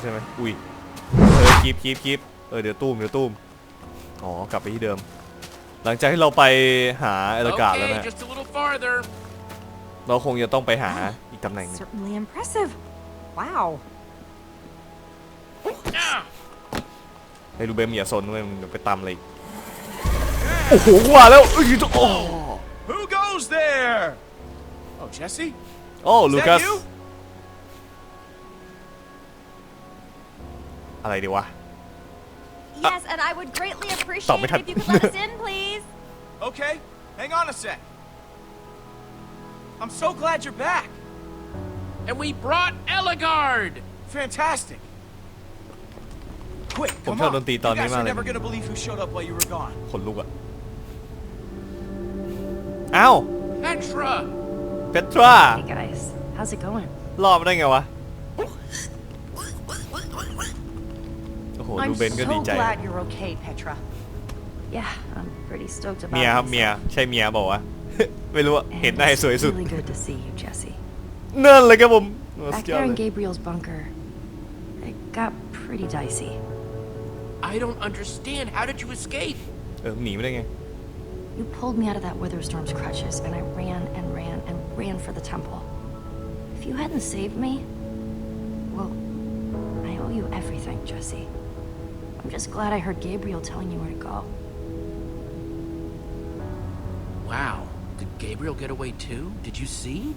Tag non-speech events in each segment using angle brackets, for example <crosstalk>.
ใช่ไหมอุ้ยเออคีบคีบคีบเออเดี๋ยวตุ้มเดี๋ยวตุ้มอ๋อกลับไปที่เดิม หลังจากที่เราไปหาเอลกาแล้ว Okay, นะ just a little farther. เราคงจะต้องไปหาอีกตำแหน่งหนึง Certainly impressive. Wow. Ah, ไอ้รูเบมอย่าซนด้วยมึงเดี๋ยวไปตามอะไรอีกโอ้โหว่าแล้วเอ้ยโอ้ Who goes there? Oh, Jesse? โอ้ อะไรดีวะ Yes, and I would greatly appreciate Stop it. it if you could let us in, please. <laughs> Okay, hang on a sec. I'm so glad you're back. and we brought Eligard. Fantastic. Quick, ผม come ชอบ on. ดนตรี You ตอนนี้ guys มาก are เลย never gonna believe who showed up while you were gone. ขนลุกอะอ้าว Petra. เปตรา Hey guys, how's it going? รอดมาได้ไงวะ ห ดู I'm เบนก็ดี so ใจ glad you're okay, Petra. Yeah, I'm pretty stoked about เมียครับ myself. เมีย ใช่เมียบอกว่าว ะ ไม่รู้อะ And เห็นหน้าให้ it's สวยสุด really good to see you, Jesse. นั่นเลยครับผมสุ Back ดยอด there เล in ย Gabriel's bunker, it got pretty dicey. I don't understand. How did you escape? เออหนีไม่ได้ไง You pulled me out of that Witherstorm's crutches, and I ran and ran and ran for the temple. If you hadn't saved me, well, I owe you everything, Jesse. I'm just glad I heard Gabriel telling you where to go. Wow. Did Gabriel get away too? Did you see?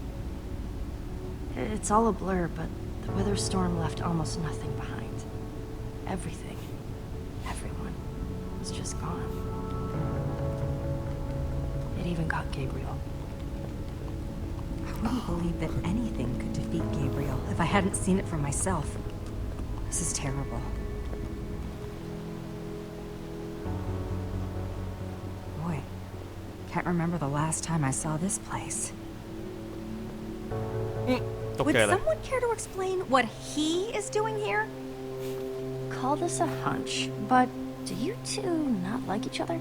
It's all a blur, but the wither storm left almost nothing behind. Everything, everyone, was just gone. It even got Gabriel. I wouldn't believe that anything could defeat Gabriel if I hadn't seen it for myself. This is terrible. can't remember the last time I saw this place. ตก Would ใจเลย someone care to explain what he is doing here? Call this a hunch, but do you two not like each other?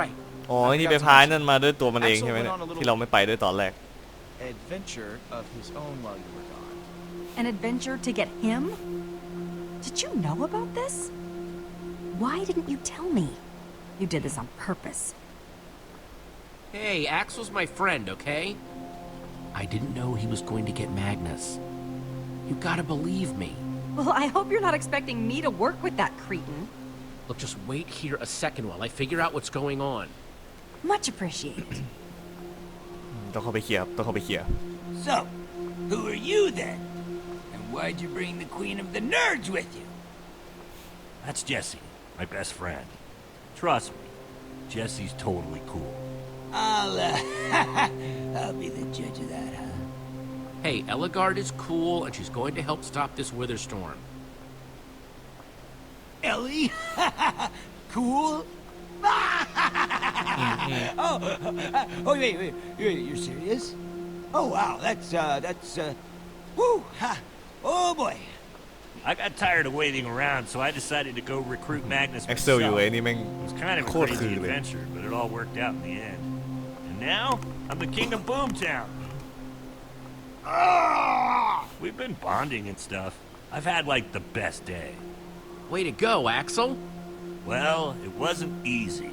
Right. อ๋อไอ้นี่ไปพายนั่นมาด้วยตัวมันเองใช่ไหมเนี่ยที่เราไม่ไปด้วยตอนแรก Adventure of his own while you were gone. An adventure to get him? Did you know about this? Why didn't you tell me? You did this on purpose. Hey, Axel's my friend, okay? I didn't know he was going to get Magnus. You gotta believe me. Well, I hope you're not expecting me to work with that cretin. Look, just wait here a second while I figure out what's going on. Much appreciated. <clears throat> ต้องเข้าไปเคลียร์ต้องเข้าไปเคลียร์ So, who are you then? And why'd you bring the Queen of the Nerds with you? That's Jesse, my best friend. Trust me, Jesse's totally cool. I'll, uh, <laughs> I'll be the judge of that, huh? Hey, Eligard is cool, and she's going to help stop this wither storm. Ellie? <laughs> cool? Mm-hmm. <laughs> oh, oh, wait, wait, you're serious? Oh, wow, that's, uh, that's, uh, woo, ha, oh boy. I got tired of waiting around, so I decided to go recruit Magnus myself. It was kind of a crazy adventure, but it all worked out in the end. And now, I'm the king of Boomtown. Ah! We've been bonding and stuff. I've had like the best day. Way to go, Axel. Well, it wasn't easy.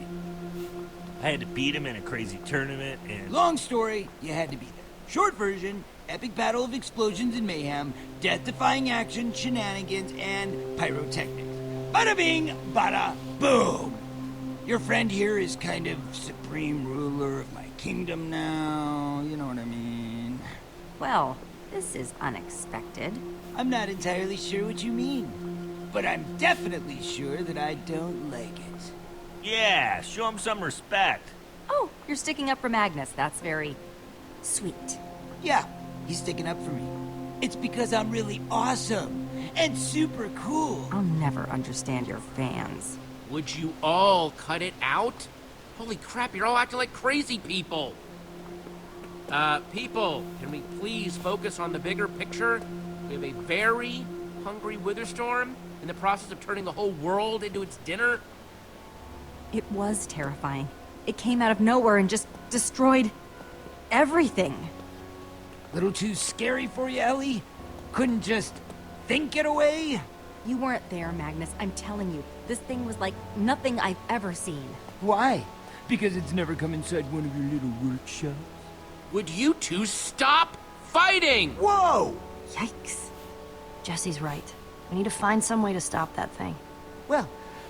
I had to beat him in a crazy tournament, and Long story, you had to be there. Short version, epic battle of explosions and mayhem, death-defying action, shenanigans, and pyrotechnics. Bada bing, bada boom! Your friend here is kind of supreme ruler of my kingdom now, you know what I mean. Well, this is unexpected. I'm not entirely sure what you mean, but I'm definitely sure that I don't like it. yeah, show him some respect. Oh, you're sticking up for Magnus. That's very sweet. Yeah, he's sticking up for me. It's because I'm really awesome and super cool. I'll never understand your fans. Would you all cut it out? Holy crap, you're all acting like crazy people. Uh, people, can we please focus on the bigger picture? We have a very hungry Witherstorm in the process of turning the whole world into its dinner. It was terrifying. It came out of nowhere and just destroyed everything. Little too scary for you, Ellie? Couldn't just think it away? You weren't there, Magnus. I'm telling you, this thing was like nothing I've ever seen. Why? Because it's never come inside one of your little workshops? Would you two stop fighting? Whoa! Yikes. Jesse's right. We need to find some way to stop that thing. Well,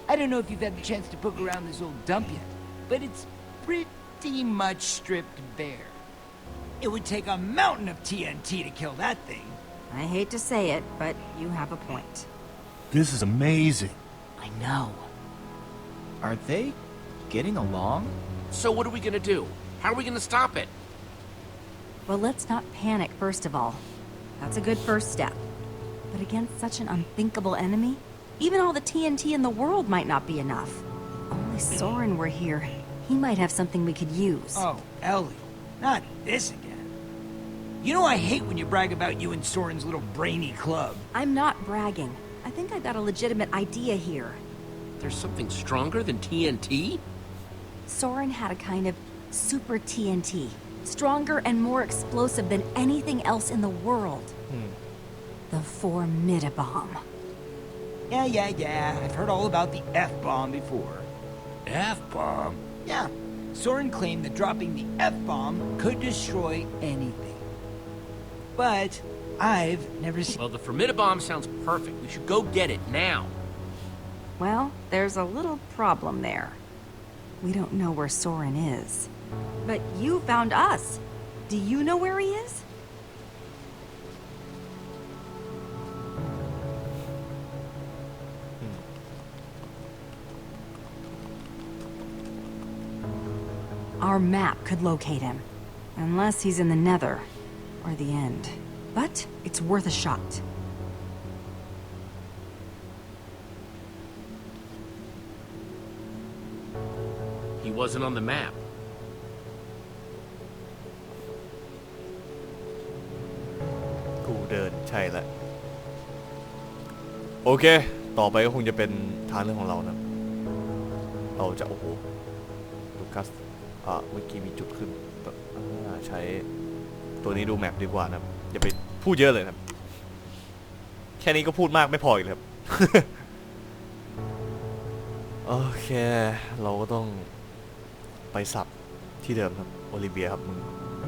I don't know if you've had the chance to poke around this old dump yet, but it's pretty much stripped bare. It would take a mountain of TNT to kill that thing. I hate to say it, but you have a point. This is amazing. I know. Are they getting along? So what are we gonna do? How are we gonna stop it? Well, let's not panic, first of all. That's a good first step. But against such an unthinkable enemy, even all the TNT in the world might not be enough. Only Soren were here. He might have something we could use. Oh, Ellie, not this again. You know I hate when you brag about you and Soren's little brainy club. I'm not bragging. I think I got a legitimate idea here. There's something stronger than TNT? Soren had a kind of super TNT. Stronger and more explosive than anything else in the world. Hmm. The Formidabomb. Yeah, yeah, yeah. I've heard all about the F-bomb before. F-bomb? Yeah. Soren claimed that dropping the F-bomb could destroy anything. But I've never seen... Well, the Formidabomb sounds perfect. We should go get it now. Well, there's a little problem there. We don't know where Soren is. But you found us. Do you know where he is? Hmm. Our map could locate him. Unless he's in the nether. Or the end. But it's worth a shot. He wasn't on the map. กูเดินใช่แล้วโอเค ต่อไปก็คงจะเป็นทางเรื่องของเรานะ เราจะโอ้โหลูคัสอ่าเมื่อกี้มีจุดขึ้นอ่าใช้ตัวนี้ดูแมปดีกว่านะครับ อย่าไปพูดเยอะเลยครับ แค่นี้ก็พูดมากไม่พออีกแล้วครับ โอเค เราก็ต้องไปสับที่เดิมครับ โอลิเวียครับมึง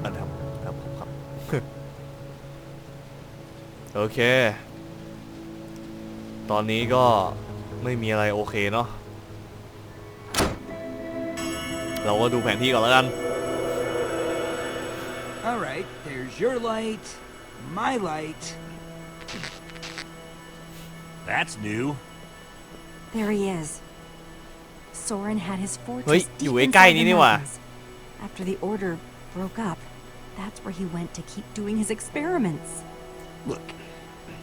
อันครับครับผมครับ โอเค ตอนนี้ก็ไม่มีอะไรโอเคเนาะ เราก็ดูแผนที่ก่อนแล้วกัน All right, there's your light, my light. That's new. There he is. Soren had his fortress. After the order broke up, that's where he went to keep doing his experiments. Look,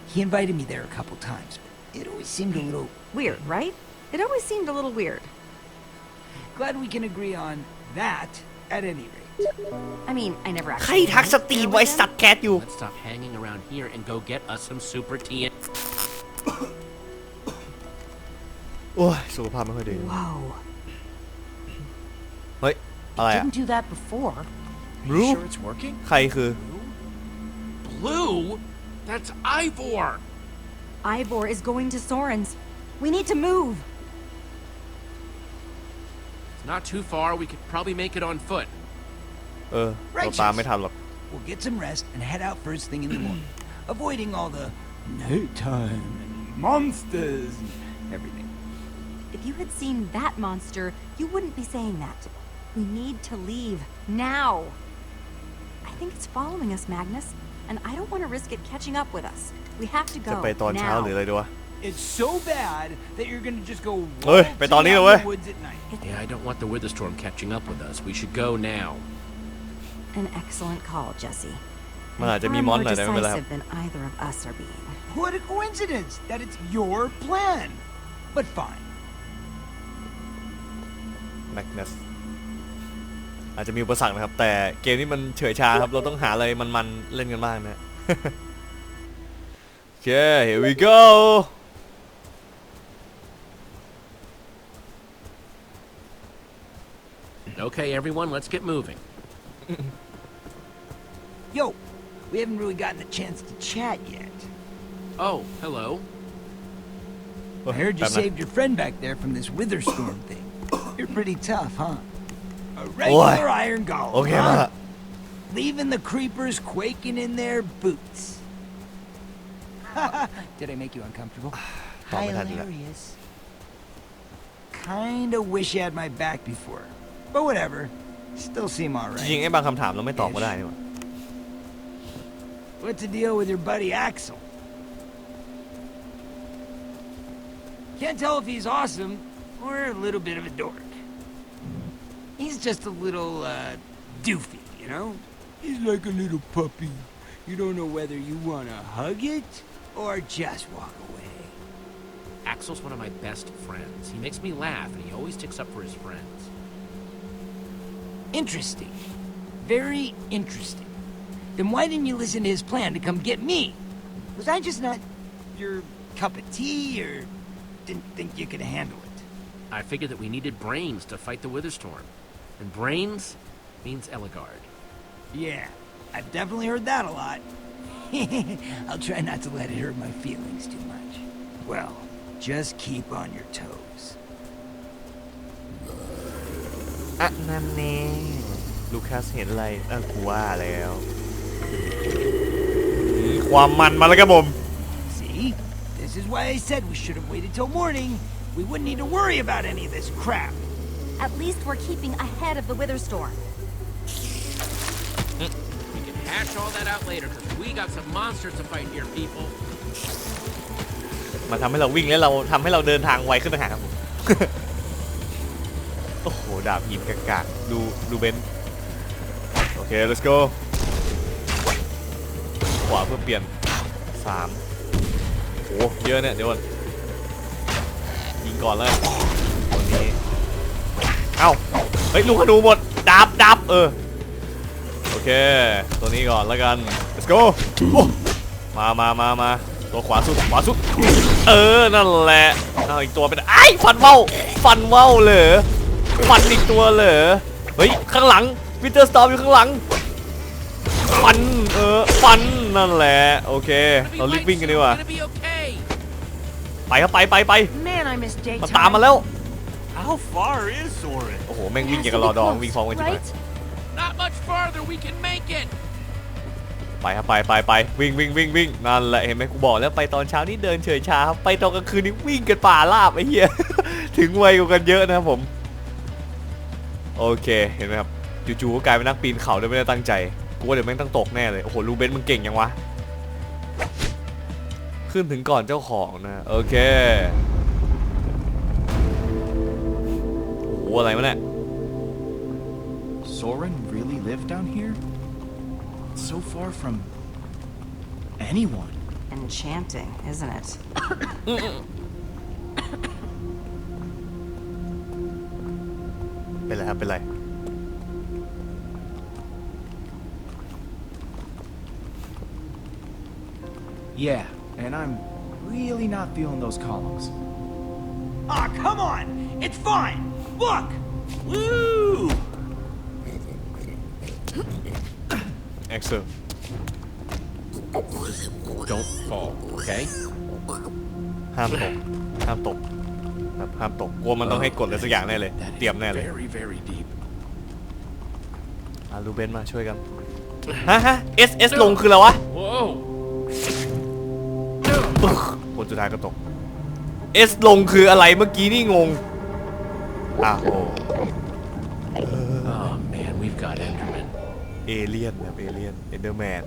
he invited me there a couple times, but it always seemed a little... Weird, right? It always seemed a little weird. Glad we can agree on that at any rate. I mean, I never ใคร actually ทัก went สตรีม there ไว้ with สั him. ตว์แคทอยู่ Let's stop hanging around here and go get us some super TNT. <coughs> โอ้ยสุขภาพไม่ค่อยดี Whoa. <coughs> เฮ้ย อะไรอะ Didn't do that before. รู้ Sure it's working? ใครคือ Blue? That's Ivor! Ivor is going to Soren's. We need to move. It's not too far. We could probably make it on foot. เออ เราตามไม่ทันหรอก We'll get some rest and head out first thing in the morning, <clears throat> avoiding all the nighttime and monsters and everything. If you had seen that monster, you wouldn't be saying that. We need to leave now. I think it's following us, Magnus, and I don't want to risk it catching up with us. We have to จะ go ไปตอนเช้า now. หรืออะไรดีวะ It's so bad that you're gonna just go Oi, waltzing ไปตอนนี้เลย out เว้ย in the woods at night. Yeah, I don't want the wither storm catching up with us. We should go now. An excellent call, Jesse. มันอาจ And จะมี far มอน more หน่อยแต่ไม่เป็นไรครับ decisive than either of us are being. What a coincidence that it's your plan. But fine. แมกนัสอาจจะมีอุปสรรคนะครับ แต่เกมนี้มันเฉื่อยชาครับ เราต้องหาอะไรมันๆเล่นกันบ้างนะ โอเค <laughs> here we go Okay, everyone, let's get moving. <laughs> Yo, we haven't really gotten a chance to chat yet. Oh, hello. I heard you แป๊บนะ saved your friend back there from this Witherstorm <coughs> thing. You're pretty tough, huh? A Boy. regular iron golem, โอเคมา huh? Leaving the creepers quaking in their boots. <laughs> Did I make you uncomfortable? <sighs> ตอบไม่ทันอยู่แล้ว Hilarious. Kinda wish you had my back before. But whatever. Still seem จ alright. ริงๆไอ้บางคำถามเราไม่ตอบก็ได้นี่หว่า What's the deal with your buddy Axel? Can't tell if he's awesome or a little bit of a dork. He's just a little, uh, doofy, you know? He's like a little puppy. You don't know whether you want to hug it or just walk away. Axel's one of my best friends. He makes me laugh, and he always sticks up for his friends. Interesting. Very interesting. Then why didn't you listen to his plan to come get me? Was I just not your cup of tea, or didn't think you could handle it? I figured that we needed brains to fight the Witherstorm. And brains means Eligard. Yeah, I've definitely heard that a lot. <laughs> I'll try not to let it hurt my feelings too much. Well, just keep on your toes. อะนั่นแน่ลูคัสเห็นอะไรเออกูว่าแล้วอืมความมันมาแล้วครับผม See? This is why I said we should have waited till morning. We wouldn't need to worry about any of this crap. At least we're keeping ahead of the Witherstorm. We can hash all that out later, because we got some monsters to fight here, people. มาทำให้เราวิ่งแล้วเราทำให้เราเดินทางไวขึ้นต่างหากครับผม โอ้โห ดาบหินกากๆดูดูเบนซ์โอเค let's go ขวาเพื่อเปลี่ยนสามโอ้โหเยอะเนี่ยเดี๋ยวก่อนยิงก่อนเลยตัวนี้เอ้าเฮ้ยลูกขนูหมดดับดับเออโอเค ตัวนี้ก่อนแล้วกัน let's go โอ้มามามามาตัวขวาสุดขวาสุดเออนั่นแหละเอาอีกตัวเป็นไอ้ายฟันเว้าฟันเว้าเหรอฟันอีกตัวเหรอเฮ้ยข้างหลังวิเตอร์สตอมอยู่ข้างหลัง ฟันเออฟันนั่นแหละโอเค Gonna be เรารีบ light วิ่งกันดี soon. กว่า Gonna be okay. ไปครับไปไปไป Man, I miss มา daytime. ตามมาแล้ว How far is Soren? โอ้โหแม่ง It วิ่ง has อย่าง to กับรอ be ดอง close, วิ่งพร้อมกันจริง right? Not much farther. We can make it. ไปครับไปไปไปวิ่งวิ่งวิ่งวิ่งนั่นแหละเห็นไหมกูบอกแล้วไปตอนเช้านี่เดินเฉยชาครับไปตอนกลางคืนนี่วิ่งกันป่าลาบไอ้เหี้ยถึงไวกว่ากันเยอะนะครับผม โอเคเห็นไหมครับจู่ๆก็กลายเป็นนักปีนเขาโดยไม่ได้ตั้งใจ กูว่าเดี๋ยวแม่งต้องตกแน่เลย โอ้โหลูเบนซ์มึงเก่งยังวะ ขึ้นถึงก่อนเจ้าของนะ โอเค โอ้โหอะไรวะเนี่ย Soren really lived down here? So far from anyone. Enchanting, isn't it? เป็ Yeah, and I'm really not feeling those columns. Ah, come on! It's fine! Look! Woo! เอ็กเซล Don't fall, okay? ห้ามตก ห้ามตกแบบห้ามตก กลัวมันต้องให้กดอะไรสักอย่างแน่เลย That is เตรียมแน่เลย Very, very deep. อะลูเบนมาช่วยกัน ฮะฮะ S S ลงคืออะไรวะ Whoa. ปึ๊กคนสุดท้ายก็ตก S ลงคืออะไรเมื่อกี้นี่งงอ้าวโห Oh man, we've got Enderman. เอเลียนครับเอเลียนเอนเดอร์แมน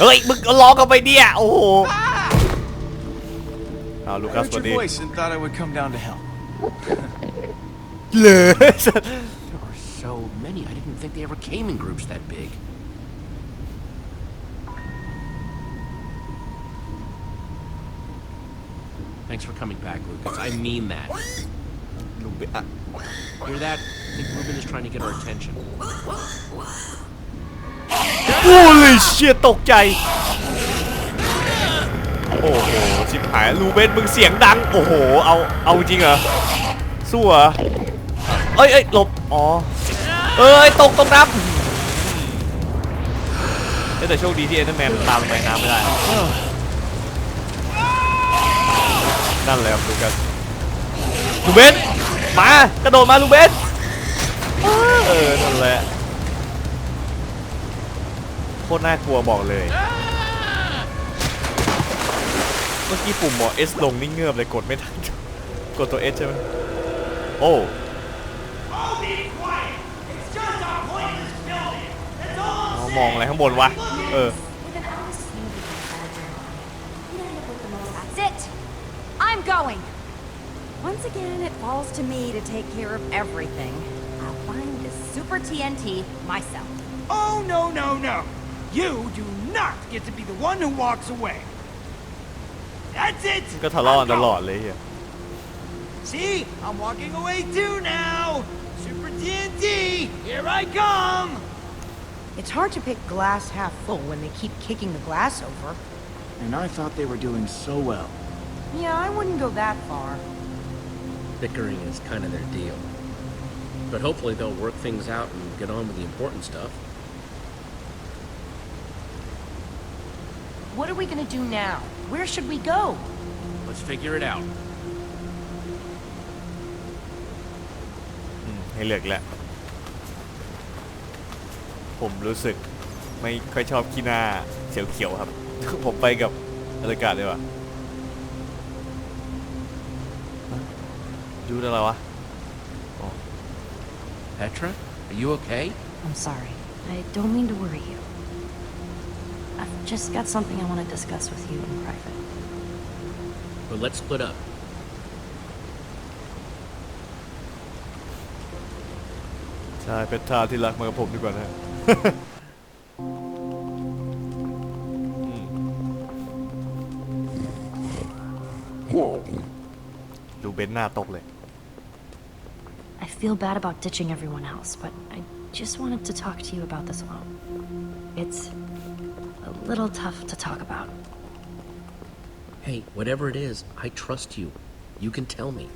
เฮ้ย มึงก็ร้องกันไปเนี่ย โอ้โหอ้าวลู I คัส heard สวัส your ดี voice and thought I would come down to help. เลย There are so many. I didn't think they ever came in groups that big. Thanks for coming back, Lucas. I mean that. ลูเบนอะ Hear that? I think Ruben is trying to get our attention. โอ้ยเชี่ยตกใจ โอ้โหชิบหายลูเบนมึงเสียงดัง โอ้โห เอา เอาจริงเหรอ สู้เหรอ เอ้ยเอ้ยหลบ อ๋อ เอ้ย ตก ตกน้ำใจแต่โชคดีที่เอ็นเดอร์แมนตามลงไปน้ำไม่ได้ นั่นแหละครับลูกัสลูเบนมากระโดดมาลูเบนเออนั่นแหละโคตรน่ากลัวบอกเลย เมื่อกี้ปุ่มหมอ S ลงนี่เงือบเลยกดไม่ทันกดตัว S ใช่ไหมโอ้มองอะไรข้างบนวะ เออ going. Once again, it falls to me to take care of everything. I'll find this super TNT myself. Oh, no, no, no. You do not get to be the one who walks away. That's it. ก็ทะเลาะกัน I'm ตลอ going. ดเลยเฮีย See, I'm walking away too now. Super TNT, here I come. It's hard to pick glass half full when they keep kicking the glass over. And I thought they were doing so well. Yeah, I wouldn't go that far. Bickering is kind of their deal. But hopefully they'll work things out and get on with the important stuff. What are we gonna do now? Where should we go? Let's figure it out. อืมให้เลือกแล้ว ผมรู้สึกไม่ค่อยชอบขี้หน้าเขียวๆครับ ผมไปกับบรรยากาศดีกว่า <laughs> ดูอะไรวะ Petra, are you okay? I'm sorry. I don't mean to worry you. I've just got something I want to discuss with you in private. But let's split up. ใช่เพชรทาที่รักมากับผมดีกว่านะ ดูเบนซ์หน้าตกเลย I feel bad about ditching everyone else, but I just wanted to talk to you about this alone. It's a little tough to talk about. Hey, whatever it is, I trust you. You can tell me.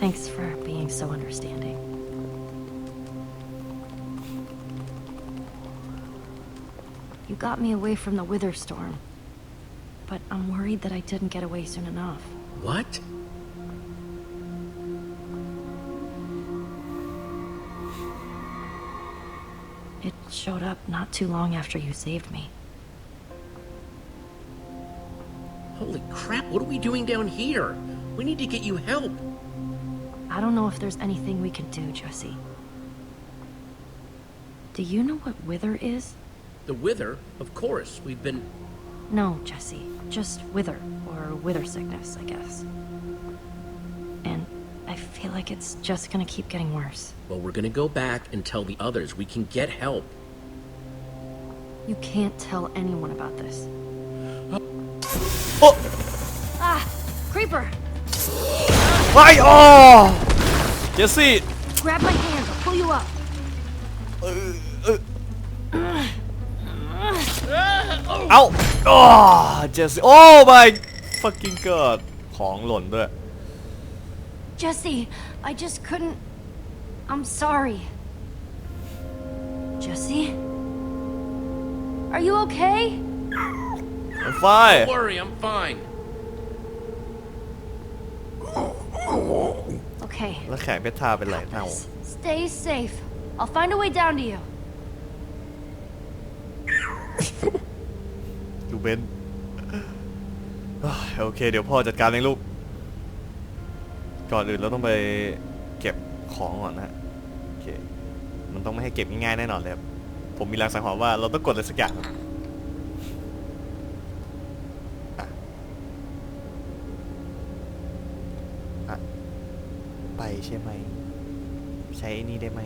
Thanks for being so understanding. You got me away from the Wither Storm, but I'm worried that I didn't get away soon enough. What? Showed up not too long after you saved me. Holy crap, what are we doing down here? We need to get you help. I don't know if there's anything we can do, Jesse. Do you know what Wither is? The Wither, of course. We've been. No, Jesse. Just wither, or wither sickness, I guess. And I feel like it's just gonna keep getting worse. Well, we're gonna go back and tell the others we can get help. You can't tell anyone about this. Ah, creeper. ไปอ๋อเจสซี่ Grab my hand. I'll pull you up. เอาอ๋อเจสซี่ โอ้ my fucking god ของหล่นด้วย Jesse, I just couldn't. I'm sorry. Jesse? Are you okay? ไฟ Don't worry, I'm fine. Okay. แล้วแขนเพชรทาเป็นไรเน่า Stay safe. I'll find a way down to you. ดูเบนซ์เอ้ยโอเค เดี๋ยวพ่อจัดการเองลูก ก่อนอื่นเราต้องไปเก็บของก่อนนะฮะโอเค มันต้องไม่ให้เก็บง่ายๆแน่นอนเลยครับ ผมมีรางสังหรณ์ว่าเราต้องกดอะไรสักอย่างอะอะไปใช่ไหม ใช้นี่ได้ไหม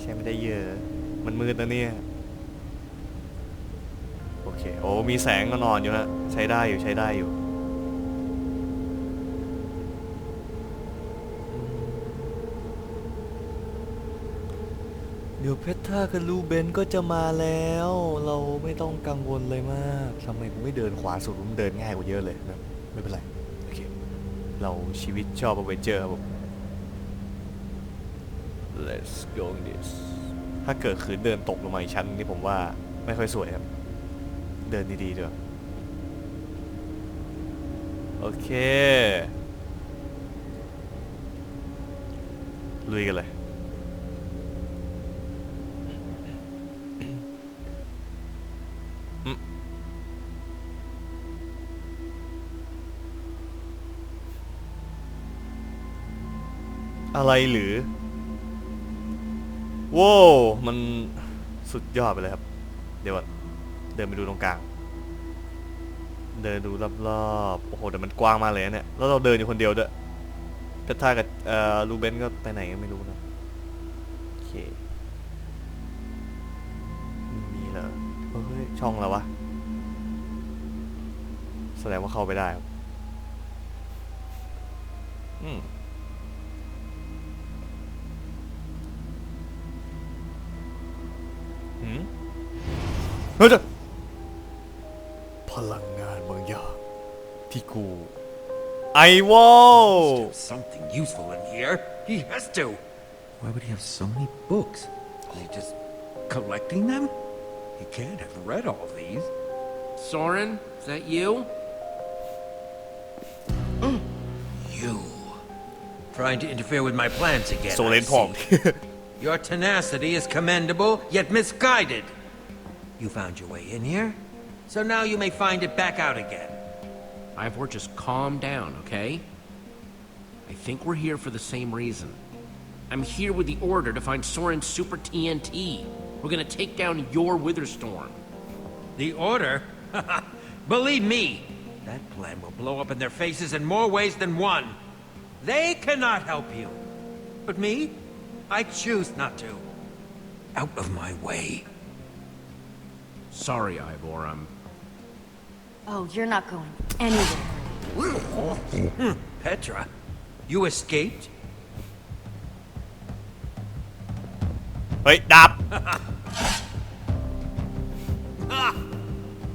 ใช้ไม่ได้เยอะ มันมืดนะเนี่ย โอเค โอ้มีแสงก็นอนอยู่ฮะ ใช้ได้อยู่ใช้ได้อยู่ เดี๋ยวเพชรท่ากับลูเบนก็จะมาแล้ว เราไม่ต้องกังวลเลยมากทำไมผมไม่เดินขวาสุดผมเดินง่ายกว่าเยอะเลยนะไม่เป็นไรโอเคเราชีวิตชอบอเวนเจอร์ครับผม let's go this ถ้าเกิดขืนเดินตกลงมาอีกชั้นนี่ผมว่าไม่ค่อยสวยครับ เดินดีๆด้วยโอเคลุยกันเลย อะไรหรือโว้วมันสุดยอดไปเลยครับ เดี๋ยวเดินไปดูตรงกลาง เดินดูรอบๆโอ้โหแต่มันกว้างมากเลยเนี่ย แล้วเราเดินอยู่คนเดียวด้วยเพชรท่ากับเอ่อลูเบนก็ไปไหนก็ไม่รู้นะโอเคมีเหรอเฮ้ยช่องแล้ววะแสดงว่าเข้าไปได้ครับอืม เฮ้ยจะพลังงานบางอย่างที่กู ไอวอล Something useful in here. He has to. Why would he have so many books? Are they just collecting them? He can't have read all these. Soren, is that you? You. Trying to interfere with my plans again. โซเลน I พอง see. <laughs> Your tenacity is commendable, yet misguided. You found your way in here, so now you may find it back out again. Ivor, just calm down, okay? I think we're here for the same reason. I'm here with the order to find Soren's Super TNT. We're gonna take down your Witherstorm. The order? <laughs> Believe me, that plan will blow up in their faces in more ways than one. They cannot help you. But me? I choose not to. Out of my way. Sorry, Ivor, I'm... Oh, you're not going anywhere. Hmm, Petra, you escaped? Wait, stop!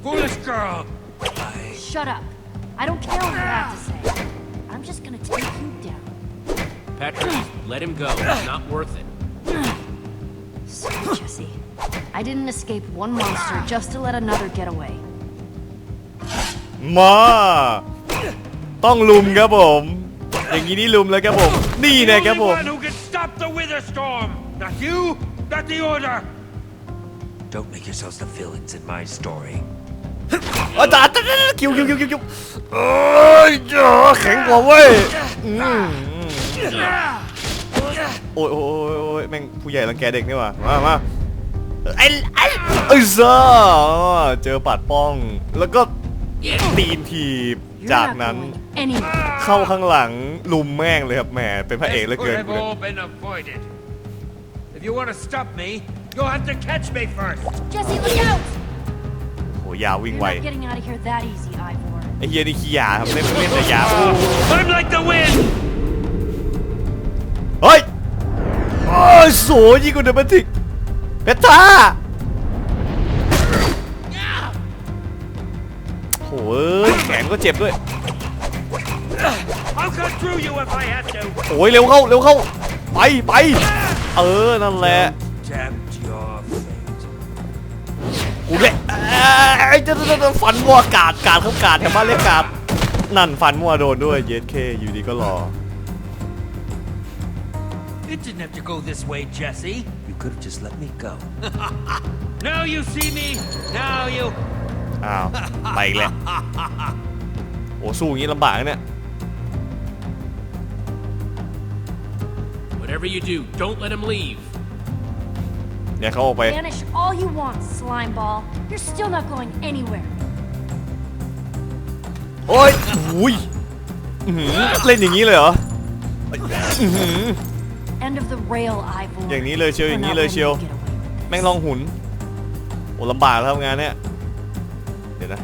foolish girl! I... Shut up. I don't care what you have to say. I'm just gonna take you down. Petra, let him go. It's not worth it. Sorry, Jesse. I didn't escape one monster just to let another get away. มา ต้องลุมครับผม อย่างนี้นี่ลุมเลยครับผม นี่แนะครับผม one who can stop the Witherstorm! Not you, not the Order! Don't make yourselves the villains in my story. อาจารย์คิวคิวคิวคิวคิวเอ้ยเจ้าแข็งกว่าเว้ยอืมโอ้ยโอ้ยโอ้ยโอ้ยแม่งผู้ใหญ่รังแกเด็กนี่หว่ามามา ไอ้ไอ้ไอ้ซ่าเจอปัดป้อง แล้วก็ตีนทีบ You're จาก not นั้น going anywhere. เข้าข้างหลังลุมแม่งเลยครับแหมเป็นพระเอกเหลือ This เกิ could น have all been avoided. If you want to stop me, you'll have to catch me first. Jesse, look out! โหยาววิ่ง You're ไว not getting out of here that easy, Ivor. ไอ้เฮียนี่ขี้ยาครับเล่นเล่นแต่ยาโอ้ I'm like the wind! เฮ้ยโอ้ยโสยิ่งกว่าเดอะแมทริก เพชรท่าโหเอ้ยแขนก็เจ็บด้วย I'll cut through you if I have to. โอ้ยเร็วเข้าเร็วเข้า ไปไปเออนั่นแหละ Tempt your fate. กูเละไอ้ยจะจะจะฟันมัวกาดกาดเขากาดแถวบ้านเรียกกาดนั่นฟันมัวโดนด้วยเยสเคอยู่ดีก็รอ It didn't have to go this way, Jesse. You could have just let me go. <laughs> now you see me. Now you. อ้าวไปอีกแล้วโอ้สู้อย่างนี้ลำบากนะเนี่ย Whatever you do, don't let him leave. เดี๋ยวเขาออกไป Vanish all you want, slime ball. You're still not going anywhere. โอ้ยอุ้ยอื้อหือเล่นอย่างนี้เลยเหรออื้อหือ End of the rail, Ivor. อย่างนี้เลยเชียว We're อย่าง not นี้เลย letting เชียว you get away with this. แม่งลองหุนโอ้ลำบากแล้วทำงานเนี่ยเดี๋ยวนะ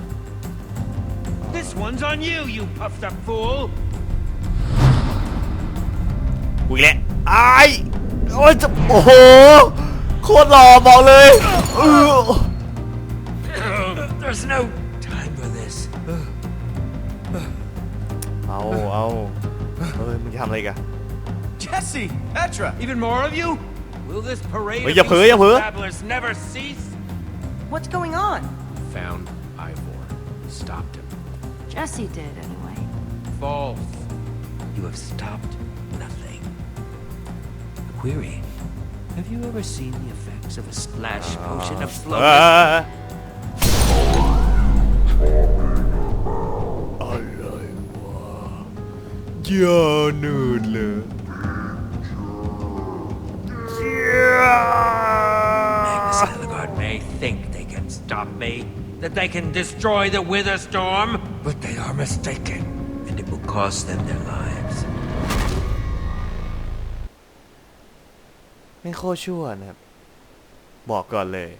This one's on you, you puffed up fool. อุ้ยแหละไอ้ายโอ้ยจะโอ้โหโคตรหล่อบอกเลยเออ There's no time for this. เอาเอาเฮ้ยมึงจะทำอะไรกัน Jesse! Petra! Even more of you? Will this parade Ôi, ofอย่าเผลออย่าเผลอ these babblers never cease? What's going on? Found Ivor. Stopped him. Jesse did, anyway. False. You have stopped nothing. Query. Have you ever seen the effects of a splash potion of slowness? อะไรวะยาเนินเลย that they can destroy the Wither Storm, but they are mistaken, and it will cost them their lives. ไม่โคตรชั่วนะครับ บอกก่อนเลย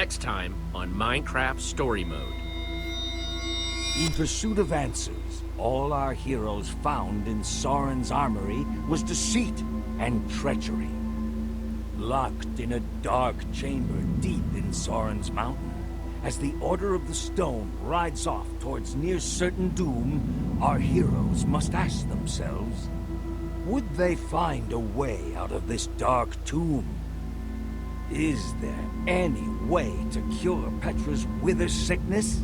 Next time on Minecraft Story Mode. In pursuit of answers, all our heroes found in Soren's armory was deceit and treachery. Locked in a dark chamber deep in Sauron's mountain, as the Order of the Stone rides off towards near certain doom, our heroes must ask themselves, would they find a way out of this dark tomb? Is there any way to cure Petra's wither sickness?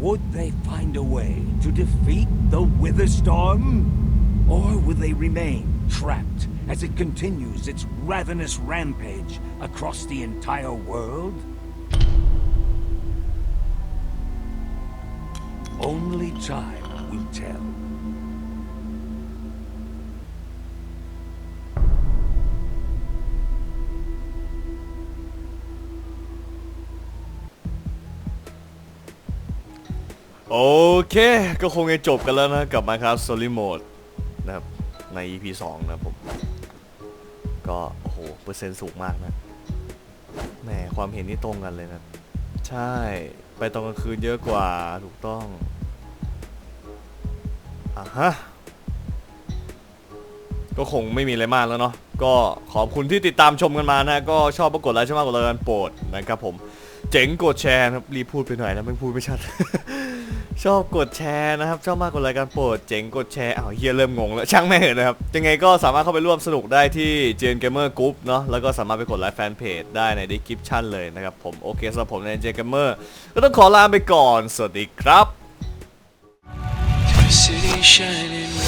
Would they find a way to defeat the Wither Storm? Or would they remain trapped as it continues its ravenous rampage across the entire world? Only time will tell. โอเค ก็คงจะจบกันแล้วนะกับ Minecraft Story Mode นะครับ ใน EP 2 นะครับผม ก็โอ้โหเปอร์เซ็นต์สูงมากนะแหมความเห็นนี่ตรงกันเลยนะ ใช่ไปตอนกลางคืนเยอะกว่าถูกต้องอะฮะก็คงไม่มีอะไรมากแล้วเนาะก็ขอบคุณที่ติดตามชมกันมานะ ก็ชอบก็กดไลค์ชอบมากกดไลค์กันโปรดนะครับผม เจ๋งกดแชร์นะครับรีบพูดไปหน่อยนะไม่พูดไม่ชัด ชอบกดแชร์นะครับ ชอบมากกดไลค์กันโปรดเจ๋งกดแชร์อ้าวเฮียเริ่มงงแล้วช่างแม่เหอะนะครับ ยังไงก็สามารถเข้าไปร่วมสนุกได้ที่ Gen Gamer Group เนาะแล้วก็สามารถไปกดไลค์แฟนเพจได้ใน description เลยนะครับผมโอเคสำหรับผมใน Gen Gamer ก็ต้องขอลาไปก่อน สวัสดีครับ city.